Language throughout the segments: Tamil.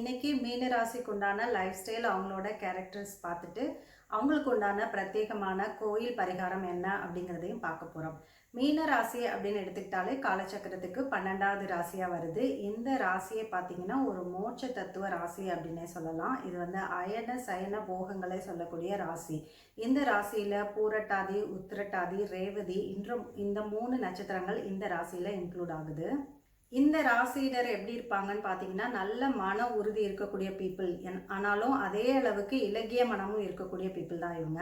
இன்னைக்கு மீன ராசிக்கு உண்டான லைஃப் ஸ்டைல் அவங்களோட கேரக்டர்ஸ் பார்த்துட்டு அவங்களுக்கு உண்டான பிரத்யேகமான கோயில் பரிகாரம் என்ன அப்படிங்கிறதையும் பார்க்க போகிறோம் மீன ராசி அப்படின்னு எடுத்துக்கிட்டாலே காலச்சக்கரத்துக்கு பன்னெண்டாவது ராசியாக வருது. இந்த ராசியை பார்த்தீங்கன்னா ஒரு மோட்ச தத்துவ ராசி அப்படின்னே சொல்லலாம். இது வந்து அயன சயன போகங்களை சொல்லக்கூடிய ராசி. இந்த ராசியில் பூரட்டாதி உத்திரட்டாதி ரேவதி இன்றும் இந்த மூணு நட்சத்திரங்கள் இந்த ராசியில் இன்க்ளூட் ஆகுது. இந்த ராசியினர் எப்படி இருப்பாங்கன்னு பார்த்தீங்கன்னா நல்ல மன உறுதி இருக்கக்கூடிய பீப்புள் ஆனாலும் அதே அளவுக்கு இலகிய மனமும் இருக்கக்கூடிய பீப்புள் தான் இவங்க.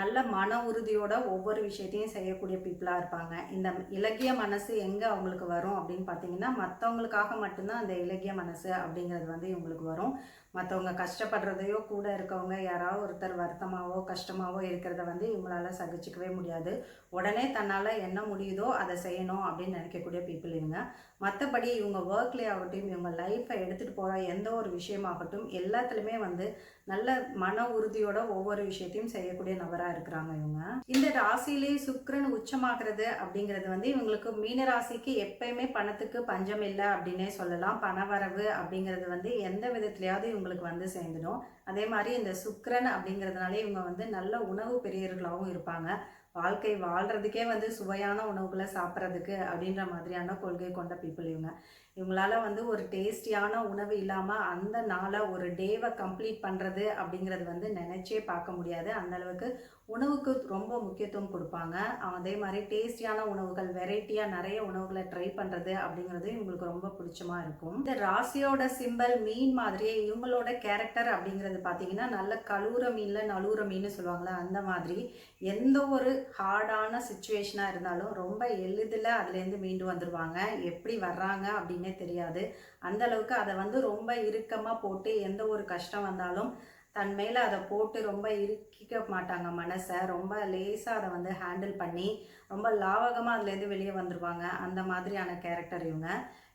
நல்ல மன உறுதியோட ஒவ்வொரு விஷயத்தையும் செய்யக்கூடிய பீப்புளாக இருப்பாங்க. இந்த இலகிய மனசு எங்கே அவங்களுக்கு வரும் அப்படின்னு பார்த்தீங்கன்னா மற்றவங்களுக்காக மட்டும்தான் அந்த இலகிய மனசு அப்படிங்கிறது வந்து இவங்களுக்கு வரும். மற்றவங்க கஷ்டப்படுறதையோ கூட இருக்கவங்க யாராவது ஒருத்தர் வருத்தமாகவோ கஷ்டமாவோ இருக்கிறத வந்து இவங்களால சகிச்சிக்கவே முடியாது. உடனே தன்னால் என்ன முடியுதோ அதை செய்யணும் அப்படின்னு நினைக்கக்கூடிய பீப்புள் இவங்க. மற்றபடி இவங்க ஒர்க்லேயே ஆகட்டும் இவங்க லைஃப்பை எடுத்துகிட்டு போகிற எந்த ஒரு விஷயமாகட்டும் எல்லாத்துலேயுமே வந்து நல்ல மன உறுதியோட ஒவ்வொரு விஷயத்தையும் செய்யக்கூடிய நபராக இருக்கிறாங்க இவங்க. இந்த ராசியிலே சுக்கரன் உச்சமாகிறது அப்படிங்கிறது வந்து இவங்களுக்கு மீன ராசிக்கு எப்பயுமே பணத்துக்கு பஞ்சம் இல்லை அப்படின்னே சொல்லலாம். பணவரவு அப்படிங்கிறது வந்து எந்த விதத்துலையாவது இவங்களுக்கு வந்து சேர்ந்துடும். அதே மாதிரி இந்த சுக்கரன் அப்படிங்கிறதுனாலே இவங்க வந்து நல்ல உணவு பெரியர்களாகவும் இருப்பாங்க. வாழ்க்கை வாழ்கிறதுக்கே வந்து சுவையான உணவுகளை சாப்பிட்றதுக்கு அப்படின்ற மாதிரியான கொள்கை கொண்ட பீப்புள் இவங்க. இவங்களால வந்து ஒரு டேஸ்டியான உணவு இல்லாமல் அந்த நாளை ஒரு டேவை கம்ப்ளீட் பண்ணுறது அப்படிங்கிறது வந்து நினச்சே பார்க்க முடியாது. அந்த அளவுக்கு உணவுக்கு ரொம்ப முக்கியத்துவம் கொடுப்பாங்க. அதே மாதிரி டேஸ்டியான உணவுகள் வெரைட்டியாக நிறைய உணவுகளை ட்ரை பண்ணுறது அப்படிங்கிறது இவங்களுக்கு ரொம்ப பிடிச்சமாக இருக்கும். இந்த ராசியோட சிம்பல் மீன் மாதிரியே இவங்களோட கேரக்டர் அப்படிங்கிறது பார்த்தீங்கன்னா நல்ல கழுவுற மீனில் நழுவுற மீன் சொல்லுவாங்களே அந்த மாதிரி எந்த ஒரு ஹார்டான சுச்சுவேஷனாக இருந்தாலும் ரொம்ப எளிதில் அதுலேருந்து மீண்டு வந்துடுவாங்க எப்படி வர்றாங்க அப்படின்னே தெரியாது. அந்த அளவுக்கு அதை வந்து ரொம்ப இறுக்கமாக போட்டு எந்த ஒரு கஷ்டம் வந்தாலும் தன் மேலே அதை போட்டு ரொம்ப இறுக்கிக்க மாட்டாங்க மனசை. ரொம்ப லேசாக அதை வந்து ஹேண்டில் பண்ணி ரொம்ப லாவகமாக அதுலேருந்து வெளியே வந்துடுவாங்க அந்த மாதிரியான கேரக்டர் இவங்க.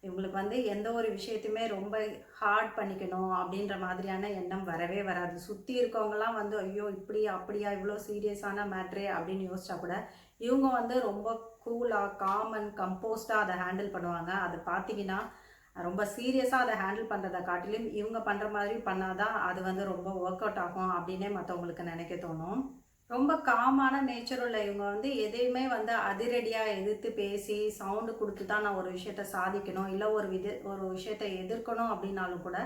இவங்களுக்கு வந்து எந்த ஒரு விஷயத்தையுமே ரொம்ப ஹார்ட் பண்ணிக்கணும் அப்படின்ற மாதிரியான எண்ணம் வரவே வராது. சுற்றி இருக்கவங்கலாம் வந்து ஐயோ இப்படி அப்படியா இவ்வளோ சீரியஸான மேட்ரு அப்படின்னு யோசிச்சா கூட இவங்க வந்து ரொம்ப கூலாக காமன் கம்போஸ்டாக அதை ஹேண்டில் பண்ணுவாங்க. அதை பார்த்தீங்கன்னா ரொம்ப சீரியஸாக அதை ஹேண்டில் பண்ணுறதை காட்டிலும் இவங்க பண்ணுற மாதிரி பண்ணாதான் அது வந்து ரொம்ப ஒர்க் அவுட் ஆகும் அப்படின்னே மற்றவங்களுக்கு நினைக்க தோணும். ரொம்ப காமான நேச்சர் உள்ள இவங்க வந்து எதையுமே வந்து அதிரடியாக எதிர்த்து பேசி சவுண்டு கொடுத்து தான் நான் ஒரு விஷயத்த சாதிக்கணும் இல்லை ஒரு வித ஒரு விஷயத்த எதிர்க்கணும் அப்படின்னாலும் கூட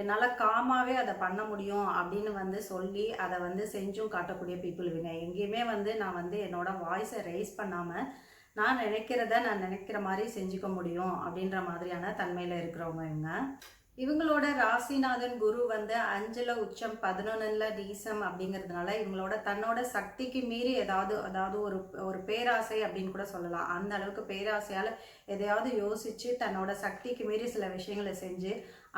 என்னால் காமாவே அதை பண்ண முடியும் அப்படின்னு வந்து சொல்லி அதை வந்து செஞ்சும் காட்டக்கூடிய பீப்புள் இவங்க. எங்கேயுமே வந்து நான் வந்து என்னோட வாய்ஸை ரைஸ் பண்ணாமல் நான் நினைக்கிறத நான் நினைக்கிற மாதிரி செஞ்சுக்க முடியும் அப்படின்ற மாதிரியான தன்மையில் இருக்கிறவங்க இவங்க. இவங்களோட ராசிநாதன் குரு வந்து அஞ்சில் உச்சம் பதினொன்னுல நீசம் அப்படிங்கிறதுனால இவங்களோட தன்னோட சக்திக்கு மீறி ஏதாவது அதாவது ஒரு ஒரு பேராசை அப்படின்னு கூட சொல்லலாம். அந்த அளவுக்கு பேராசையால் எதையாவது யோசித்து தன்னோட சக்திக்கு மீறி சில விஷயங்களை செஞ்சு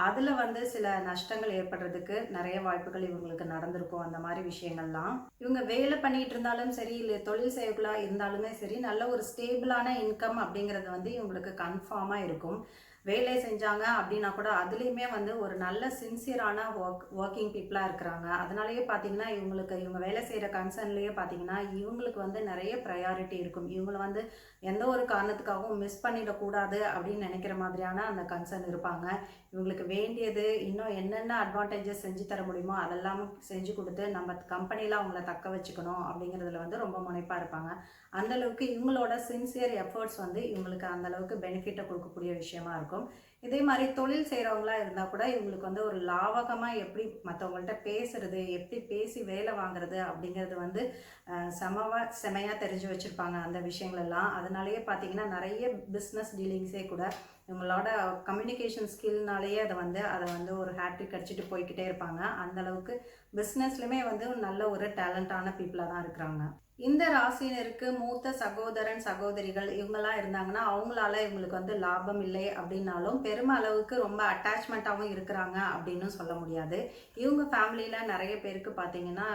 அதில் வந்து சில நஷ்டங்கள் ஏற்படுறதுக்கு நிறைய வாய்ப்புகள் இவங்களுக்கு நடந்திருக்கும் அந்த மாதிரி விஷயங்கள்லாம். இவங்க வேலை பண்ணிட்டு இருந்தாலும் சரி இல்லை தொழில் செய்யக்குள்ளா இருந்தாலுமே சரி நல்ல ஒரு ஸ்டேபிளான இன்கம் அப்படிங்கிறது வந்து இவங்களுக்கு கன்ஃபார்மாக இருக்கும். வேலை செஞ்சாங்க அப்படின்னா கூட அதுலேயுமே வந்து ஒரு நல்ல சின்சியரான ஒர்க் ஒர்க்கிங் பீப்புளாக இருக்கிறாங்க. அதனாலேயே பார்த்தீங்கன்னா இவங்களுக்கு இவங்க வேலை செய்கிற கன்சர்ன்லேயே பார்த்தீங்கன்னா இவங்களுக்கு வந்து நிறைய ப்ரையாரிட்டி இருக்கும். இவங்களை வந்து எந்த ஒரு காரணத்துக்காகவும் மிஸ் பண்ணிடக்கூடாது அப்படின்னு நினைக்கிற மாதிரியான அந்த கன்சர்ன் இருப்பாங்க. இவங்களுக்கு வேண்டியது இன்னும் என்னென்ன அட்வான்டேஜஸ் செஞ்சு தர முடியுமோ அதெல்லாம் செஞ்சு கொடுத்து நம்ம கம்பெனியில் அவங்கள தக்க வச்சுக்கணும் அப்படிங்கிறதுல வந்து ரொம்ப முனைப்பாக இருப்பாங்க. அந்தளவுக்கு இவங்களோட சின்சியர் எஃபர்ட்ஸ் வந்து இவங்களுக்கு அந்தளவுக்கு பெனிஃபிட்டை கொடுக்கக்கூடிய விஷயமா இருக்கும். இதே மாதிரி தொழில் செய்கிறவங்களா இருந்தால் கூட இவங்களுக்கு வந்து ஒரு லாவகமாக எப்படி மற்றவங்கள்ட்ட பேசுறது எப்படி பேசி வேலை வாங்குறது அப்படிங்கிறது வந்து செமவாக செமையாக தெரிஞ்சு வச்சுருப்பாங்க அந்த விஷயங்களெல்லாம். அதனாலேயே பார்த்தீங்கன்னா நிறைய பிஸ்னஸ் டீலிங்ஸே கூட இவங்களோட கம்யூனிகேஷன் ஸ்கில்னாலேயே அதை வந்து அதை வந்து ஒரு ஹேட்ரிக் அடிச்சுட்டு போய்கிட்டே இருப்பாங்க. அந்த அளவுக்கு பிஸ்னஸ்லையுமே வந்து நல்ல ஒரு டேலண்டான பீப்புளாக தான் இருக்கிறாங்க. இந்த ராசினருக்கு மூத்த சகோதரன் சகோதரிகள் இவங்கெல்லாம் இருந்தாங்கன்னா அவங்களால இவங்களுக்கு வந்து லாபம் இல்லை அப்படின்னாலும் பெரும அளவுக்கு ரொம்ப அட்டாச்மெண்ட்டாகவும் இருக்கிறாங்க அப்படின்னு சொல்ல முடியாது. இவங்க ஃபேமிலியில் நிறைய பேருக்கு பார்த்தீங்கன்னா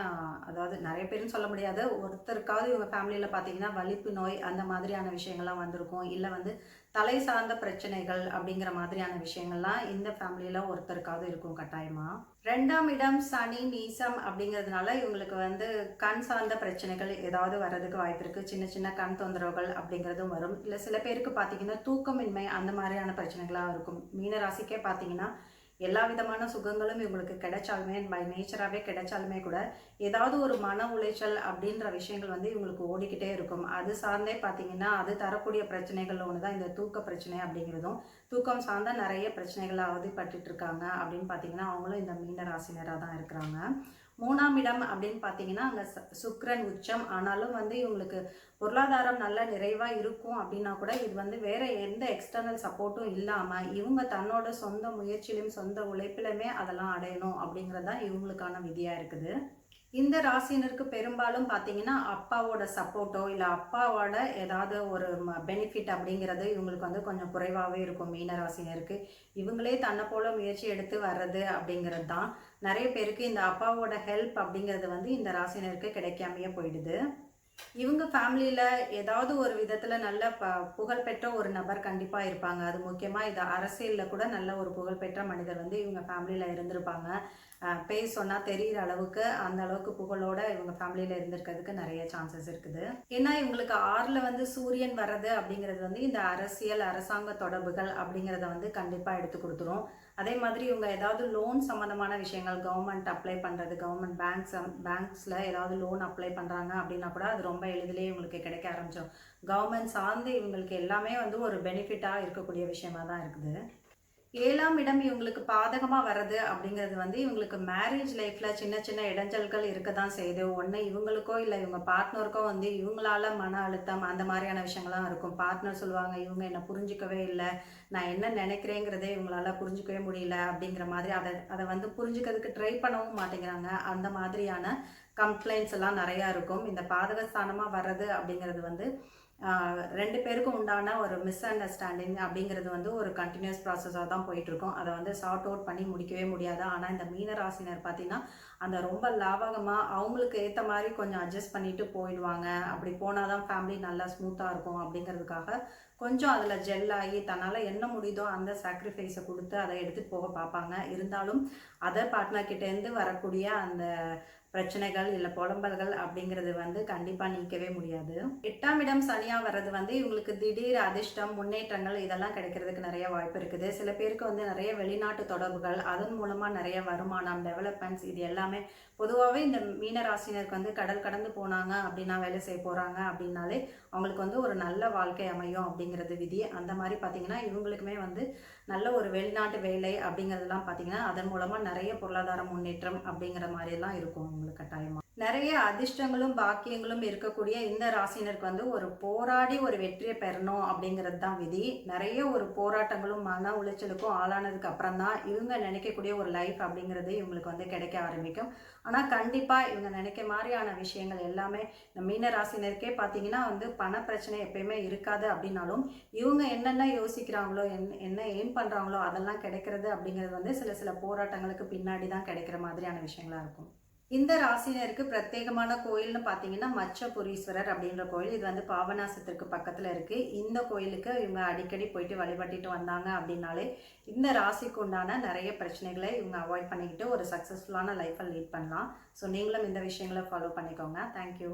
அதாவது நிறைய பேருன்னு சொல்ல முடியாது ஒருத்தருக்காவது இவங்க ஃபேமிலியில் பார்த்தீங்கன்னா வலிப்பு நோய் அந்த மாதிரியான விஷயங்கள்லாம் வந்திருக்கும். இல்லை வந்து தலை சார்ந்த பிரச்சனைகள் அப்படிங்கிற மாதிரியான விஷயங்கள்லாம் இந்த ஃபேமிலியில் ஒருத்தருக்காவது இருக்கும் கட்டாயமாக ரெண்டாம் இடம் சனி நீசம் அப்படிங்கிறதுனால இவங்களுக்கு வந்து கண் சார்ந்த பிரச்சனைகள் ஏதாவது வர்றதுக்கு வாய்ப்பு இருக்குது சின்ன சின்ன கண் தொந்தரவுகள் அப்படிங்கிறதும் வரும். இல்லை சில பேருக்கு பார்த்தீங்கன்னா தூக்கமின்மை அந்த மாதிரியான பிரச்சனைகளாக இருக்கும். மீனராசிக்கே பார்த்தீங்கன்னா எல்லா விதமான சுகங்களும் இவங்களுக்கு கிடைச்சாலுமே பை நேச்சராகவே கிடைச்சாலுமே கூட ஏதாவது ஒரு மன உளைச்சல் அப்படின்ற விஷயங்கள் வந்து இவங்களுக்கு ஓடிக்கிட்டே இருக்கும். அது சார்ந்தே பார்த்தீங்கன்னா அது தரக்கூடிய பிரச்சனைகள் ஒன்று தான் இந்த தூக்க பிரச்சனை அப்படிங்கிறதும். தூக்கம் சார்ந்த நிறைய பிரச்சனைகளை அவதிப்பட்டு இருக்காங்க அப்படின்னு பார்த்தீங்கன்னா அவங்களும் இந்த மீன ராசினராக தான் இருக்கிறாங்க. மூணாம் இடம் அப்படின்னு பார்த்தீங்கன்னா அங்கே சுக்ரன் உச்சம். ஆனாலும் வந்து இவங்களுக்கு பொருளாதாரம் நல்ல நிறைவாக இருக்கும் அப்படின்னா கூட இது வந்து வேற எந்த எக்ஸ்டர்னல் சப்போர்ட்டும் இல்லாமல் இவங்க தன்னோட சொந்த முயற்சியிலும் சொந்த உழைப்பிலுமே அதெல்லாம் அடையணும் அப்படிங்கிறது தான் இவங்களுக்கான விதியாக இருக்குது. இந்த ராசினருக்கு பெரும்பாலும் பார்த்தீங்கன்னா அப்பாவோட சப்போர்ட்டோ இல்லை அப்பாவோட ஏதாவது ஒரு பெனிஃபிட் அப்படிங்கிறது இவங்களுக்கு வந்து கொஞ்சம் குறைவாகவே இருக்கும் மீன ராசினருக்கு இவங்களே தன்னை போல முயற்சி எடுத்து வர்றது அப்படிங்கிறது தான். நிறைய பேருக்கு இந்த அப்பாவோட ஹெல்ப் அப்படிங்கிறது வந்து இந்த ராசினருக்கு கிடைக்காமையே போயிடுது. இவங்க ஃபேமிலியில் ஏதாவது ஒரு விதத்தில் நல்ல ப புகழ்பெற்ற ஒரு நபர் கண்டிப்பாக இருப்பாங்க. அது முக்கியமாக இது அரசியலில் கூட நல்ல ஒரு புகழ்பெற்ற மனிதர் வந்து இவங்க ஃபேமிலியில் இருந்திருப்பாங்க. பேர் சொன்னால் தெரிகிற அளவுக்கு அந்த அளவுக்கு புகழோட இவங்க ஃபேமிலியில் இருந்திருக்கிறதுக்கு நிறைய சான்சஸ் இருக்குது. ஏன்னா இவங்களுக்கு ஆறில் வந்து சூரியன் வர்றது அப்படிங்கிறது வந்து இந்த அரசியல் அரசாங்க தொடர்புகள் அப்படிங்கிறத வந்து கண்டிப்பாக எடுத்து கொடுத்துரும். அதே மாதிரி இவங்க ஏதாவது லோன் சம்மந்தமான விஷயங்கள் கவர்மெண்ட் அப்ளை பண்ணுறது கவர்மெண்ட் பேங்க்ஸ் பேங்க்ஸில் ஏதாவது லோன் அப்ளை பண்ணுறாங்க அப்படின்னா கூட அது ரொம்ப எளிதிலே இவங்களுக்கு கிடைக்க ஆரம்பிச்சிடும் கவர்மெண்ட் சார்ந்து இவங்களுக்கு எல்லாமே வந்து ஒரு பெனிஃபிட்டாக இருக்கக்கூடிய விஷயமா தான் இருக்குது. ஏழாம் இடம் இவங்களுக்கு பாதகமாக வர்றது அப்படிங்கிறது வந்து இவங்களுக்கு மேரேஜ் லைஃப்பில் சின்ன சின்ன இடைஞ்சல்கள் இருக்க தான் செய்யுது. ஒன்று இவங்களுக்கோ இல்லை இவங்க பார்ட்னருக்கோ வந்து இவங்களால மன அழுத்தம் அந்த மாதிரியான விஷயங்கள்லாம் இருக்கும். பார்ட்னர் சொல்லுவாங்க இவங்க என்னை புரிஞ்சிக்கவே இல்லை. நான் என்ன நினைக்கிறேங்கிறதே இவங்களால புரிஞ்சிக்கவே முடியல. அப்படிங்கிற மாதிரி அதை அதை வந்து புரிஞ்சுக்கிறதுக்கு ட்ரை பண்ணவும் மாட்டேங்கிறாங்க. அந்த மாதிரியான கம்ப்ளைண்ட்ஸ் எல்லாம் நிறையா இருக்கும். இந்த பாதகஸ்தானமாக வர்றது அப்படிங்கிறது வந்து ரெண்டு பேருக்கும் உண்டான ஒரு மிஸ் அண்டர்ஸ்டாண்டிங் அப்படிங்கிறது வந்து ஒரு கண்டினியூஸ் ப்ராசஸாக தான் போயிட்டுருக்கோம். அதை வந்து சார்ட் அவுட் பண்ணி முடிக்கவே முடியாது. ஆனால் இந்த மீனராசினர் பார்த்திங்கன்னா பார்த்தீங்கன்னா அந்த ரொம்ப லாபகமாக அவங்களுக்கு ஏற்ற மாதிரி கொஞ்சம் அட்ஜஸ்ட் பண்ணிட்டு போயிடுவாங்க. அப்படி போனால் தான் ஃபேமிலி நல்லா ஸ்மூத்தாக இருக்கும் அப்படிங்கிறதுக்காக கொஞ்சம் அதில் ஜெல் ஆகி தன்னால் என்ன முடியுதோ அந்த சாக்ரிஃபைஸை கொடுத்து அதை எடுத்துகிட்டு போக பார்ப்பாங்க. இருந்தாலும் அதர் பார்ட்னர் கிட்டேருந்து வரக்கூடிய அந்த பிரச்சனைகள் இல்லை புலம்பல்கள் அப்படிங்கிறது வந்து கண்டிப்பாக நீக்கவே முடியாது. எட்டாம் இடம் சனியாக வர்றது வந்து இவங்களுக்கு திடீர் அதிர்ஷ்டம் முன்னேற்றங்கள் இதெல்லாம் கிடைக்கிறதுக்கு நிறைய வாய்ப்பு இருக்குது. சில பேருக்கு வந்து நிறைய வெளிநாட்டு தொடர்புகள் அதன் மூலமாக நிறைய வருமானம் டெவலப்மெண்ட்ஸ் இது எல்லாமே பொதுவாகவே இந்த மீனராசினருக்கு வந்து கடல் கடந்து போனாங்க அப்படின்னா வேலை செய்ய போகிறாங்க அப்படின்னாலே அவங்களுக்கு வந்து ஒரு நல்ல வாழ்க்கை அமையும் அப்படிங்கிறது விதி. அந்த மாதிரி பார்த்தீங்கன்னா இவங்களுக்குமே வந்து நல்ல ஒரு வெளிநாட்டு வேலை அப்படிங்கிறதுலாம் பார்த்தீங்கன்னா அதன் மூலமாக நிறைய பொருளாதார முன்னேற்றம் அப்படிங்கிற மாதிரிலாம் இருக்கும் உங்களுக்கு கட்டாயமாக நிறைய அதிர்ஷ்டங்களும் பாக்கியங்களும் இருக்கக்கூடிய இந்த ராசினருக்கு வந்து ஒரு போராடி ஒரு வெற்றியை பெறணும் அப்படிங்கிறது தான் விதி. நிறைய ஒரு போராட்டங்களும் மன உளைச்சலுக்கும் ஆளானதுக்கு அப்புறம் தான் இவங்க நினைக்கக்கூடிய ஒரு லைஃப் அப்படிங்கிறது இவங்களுக்கு வந்து கிடைக்க ஆரம்பிக்கும். ஆனால் கண்டிப்பாக இவங்க நினைக்க மாதிரியான விஷயங்கள் எல்லாமே இந்த மீன ராசினருக்கே பார்த்தீங்கன்னா வந்து பண பிரச்சனை எப்பயுமே இருக்காது அப்படின்னாலும் இவங்க என்னென்ன யோசிக்கிறாங்களோ என் என்ன எய்ம் பண்ணுறாங்களோ அதெல்லாம் கிடைக்கிறது அப்படிங்கிறது வந்து சில சில போராட்டங்களுக்கு பின்னாடி தான் கிடைக்கிற மாதிரியான விஷயங்களா இருக்கும். இந்த ராசினருக்கு பிரத்யேகமான கோயில்னு பார்த்தீங்கன்னா மச்சபுரீஸ்வரர் அப்படின்ற கோயில். இது வந்து பாபநாசத்திற்கு பக்கத்தில் இருக்குது இந்த கோயிலுக்கு இவங்க அடிக்கடி போயிட்டு வழிபட்டுட்டு வந்தாங்க அப்படின்னாலே இந்த ராசிக்கு உண்டான நிறைய பிரச்சனைகளை இவங்க அவாய்ட் பண்ணிக்கிட்டு ஒரு சக்ஸஸ்ஃபுல்லான லைஃப்பை லீட் பண்ணலாம். ஸோ நீங்களும் இந்த விஷயங்களை ஃபாலோ பண்ணிக்கோங்க. தேங்க்யூ